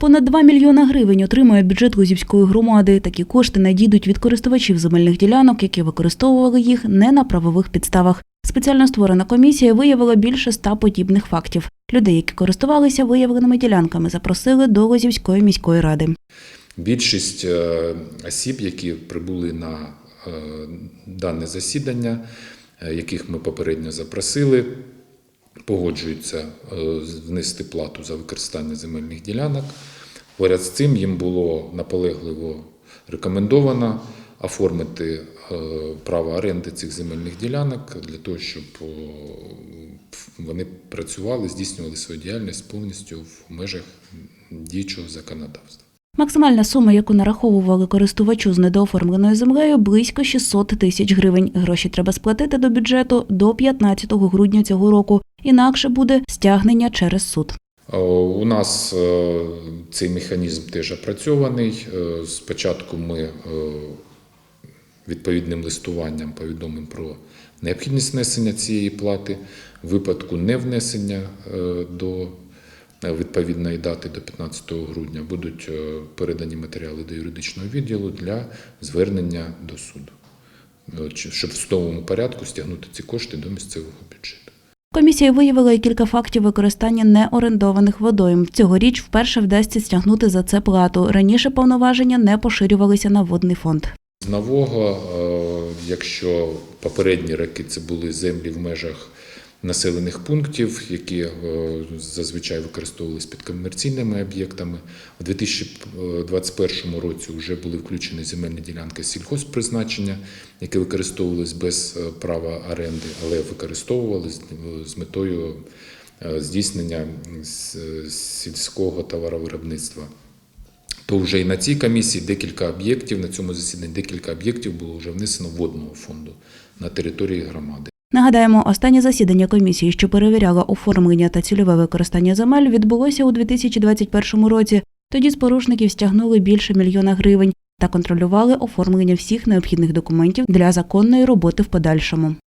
Понад 2 мільйона гривень отримує бюджет Лозівської громади. Такі кошти надійдуть від користувачів земельних ділянок, які використовували їх не на правових підставах. Спеціально створена комісія виявила більше ста подібних фактів. Людей, які користувалися виявленими ділянками, запросили до Лозівської міської ради. Більшість е, осіб, які прибули на е, дане засідання, е, яких ми попередньо запросили, погоджуються е, внести плату за використання земельних ділянок. Поряд з цим їм було наполегливо рекомендовано оформити е, право оренди цих земельних ділянок для того, щоб вони працювали, здійснювали свою діяльність повністю в межах діючого законодавства. Максимальна сума, яку нараховували користувачу з недооформленою землею, близько 600 тисяч гривень. Гроші треба сплатити до бюджету до 15 грудня цього року. Інакше буде стягнення через суд. Е, У нас е, цей механізм теж опрацьований. Е, Спочатку ми відповідним листуванням повідомимо про необхідність внесення цієї плати. В випадку невнесення до відповідної дати до 15 грудня будуть е, передані матеріали до юридичного відділу для звернення до суду, Е, щоб в судовому порядку стягнути ці кошти до місцевого бюджету. Комісія виявила і кілька фактів використання неорендованих водойм. Цьогоріч вперше вдасться стягнути за це плату. Раніше повноваження не поширювалися на водний фонд. З нового, е, якщо попередні роки це були землі в межах населених пунктів, які е, зазвичай використовувалися під комерційними об'єктами, у 2021 році вже були включені земельні ділянки сільхозпризначення, які використовувалися без е, права оренди, але використовувалися з метою е, здійснення сільського товаровиробництва то вже і на цій комісії декілька об'єктів, на цьому засіданні декілька об'єктів було вже внесено водного фонду на території громади. Нагадаємо, останнє засідання комісії, що перевіряла оформлення та цільове використання земель, відбулося у 2021 році. Тоді з порушників стягнули більше мільйона гривень та контролювали оформлення всіх необхідних документів для законної роботи в подальшому.